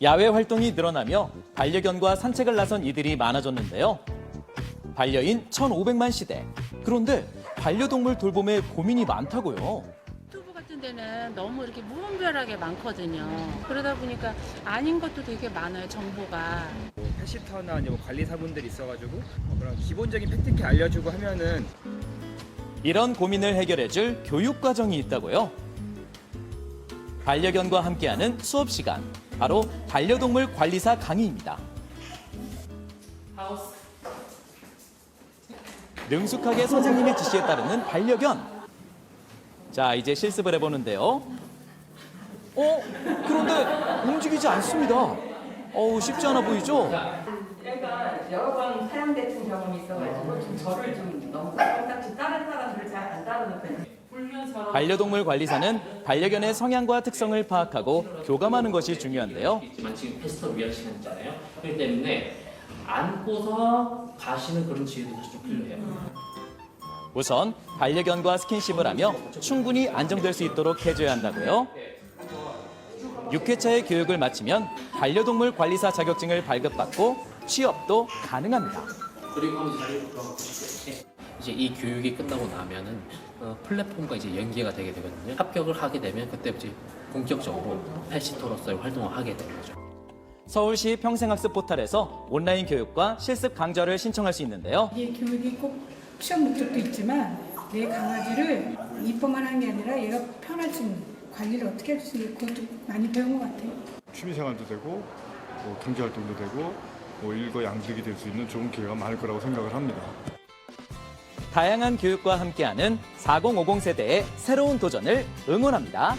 야외 활동이 늘어나며 반려견과 산책을 나선 이들이 많아졌는데요. 반려인 1,500만 시대. 그런데 반려동물 돌봄에 고민이 많다고요. 유튜브 같은 데는 너무 이렇게 무분별하게 많거든요. 그러다 보니까 아닌 것도 되게 많아요, 정보가. 패시터나 이제 뭐 관리사분들이 있어가지고 뭐 그런 기본적인 팩트키 알려주고 하면은 이런 고민을 해결해줄 교육 과정이 있다고요. 반려견과 함께하는 수업 시간. 바로 반려동물 관리사 강의입니다. 능숙하게 선생님의 지시에 따르는 반려견. 자, 이제 실습을 해보는데요. 어? 그런데 움직이지 않습니다. 어우, 쉽지 않아 보이죠? 얘가 여러 번 사용됐던 경험이 있어가지고 좀 저를 좀 너무 딱딱히 다른 사람들을 잘 안 따르는 편이에요. 반려동물 관리사는 반려견의 성향과 특성을 파악하고 교감하는 것이 중요한데요. 지금 패스터 위한 시간이잖아요. 그렇기 때문에 안고서 가시는 그런 지혜도 사실 좀 필요해요. 우선 반려견과 스킨십을 하며 충분히 안정될 수 있도록 해줘야 한다고요. 6회차의 교육을 마치면 반려동물 관리사 자격증을 발급받고 취업도 가능합니다. 그리고 한번 자리로 돌아가 보시죠. 이제 이 교육이 끝나고 나면은 어, 플랫폼과 이제 연계가 되게 되거든요. 합격을 하게 되면 그때 이제 본격적으로 패시토로서의 활동을 하게 되는 거죠. 서울시 평생학습 포털에서 온라인 교육과 실습 강좌를 신청할 수 있는데요. 이게 교육이 꼭 시험 목적도 있지만 내 강아지를 이뻐만 하는 게 아니라 얘가 편할 수 있는 관리를 어떻게 할 수 있는 그것도 많이 배운 것 같아요. 취미생활도 되고 뭐 경제활동도 되고 뭐 일거양득이 될 수 있는 좋은 기회가 많을 거라고 생각을 합니다. 다양한 교육과 함께하는 4050 세대의 새로운 도전을 응원합니다.